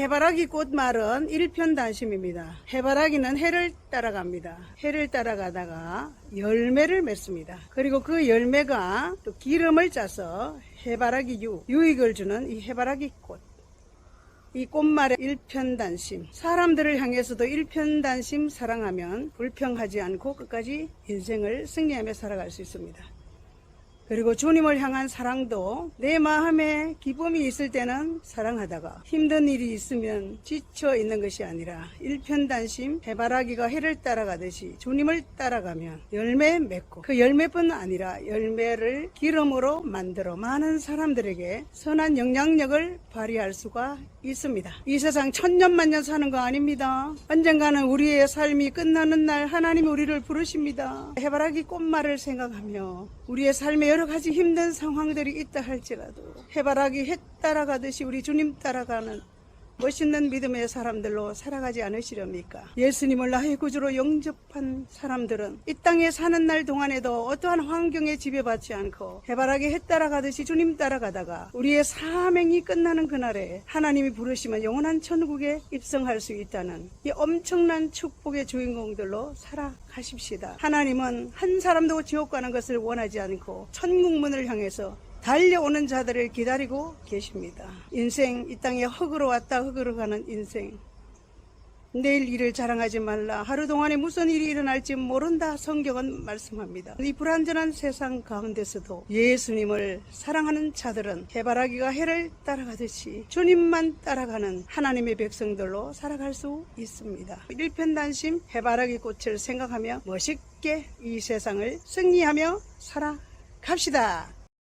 해바라기 꽃말은 일편단심입니다. 해바라기는 해를 따라갑니다. 해를 따라가다가 열매를 맺습니다. 그리고 그 열매가 또 기름을 짜서 해바라기 유, 유익을 주는 이 해바라기 꽃. 이 꽃말의 일편단심. 사람들을 향해서도 일편단심 사랑하면 불평하지 않고 끝까지 인생을 승리하며 살아갈 수 있습니다. 그리고 주님을 향한 사랑도 내 마음에 기쁨이 있을 때는 사랑하다가 힘든 일이 있으면 지쳐 있는 것이 아니라 일편단심 해바라기가 해를 따라가듯이 주님을 따라가면 열매 맺고 그 열매뿐 아니라 열매를 기름으로 만들어 많은 사람들에게 선한 영향력을 발휘할 수가 있습니다. 이 세상 천년만년 사는 거 아닙니다. 언젠가는 우리의 삶이 끝나는 날 하나님이 우리를 부르십니다. 해바라기 꽃말을 생각하며 우리의 삶에 여러 가지 힘든 상황들이 있다 할지라도 해바라기 해 따라가듯이 우리 주님 따라가는 멋있는 믿음의 사람들로 살아가지 않으시렵니까? 예수님을 나의 구주로 영접한 사람들은 이 땅에 사는 날 동안에도 어떠한 환경에 지배받지 않고 해바라기 해 따라가듯이 주님 따라가다가 우리의 사명이 끝나는 그날에 하나님이 부르시면 영원한 천국에 입성할 수 있다는 이 엄청난 축복의 주인공들로 살아가십시다. 하나님은 한 사람도 지옥 가는 것을 원하지 않고 천국문을 향해서 달려오는 자들을 기다리고 계십니다. 인생 이 땅에 흙으로 왔다 흙으로 가는 인생. 내일 일을 자랑하지 말라. 하루 동안에 무슨 일이 일어날지 모른다. 성경은 말씀합니다. 이 불안전한 세상 가운데서도 예수님을 사랑하는 자들은 해바라기가 해를 따라가듯이 주님만 따라가는 하나님의 백성들로 살아갈 수 있습니다. 일편단심 해바라기 꽃을 생각하며 멋있게 이 세상을 승리하며 살아갑시다.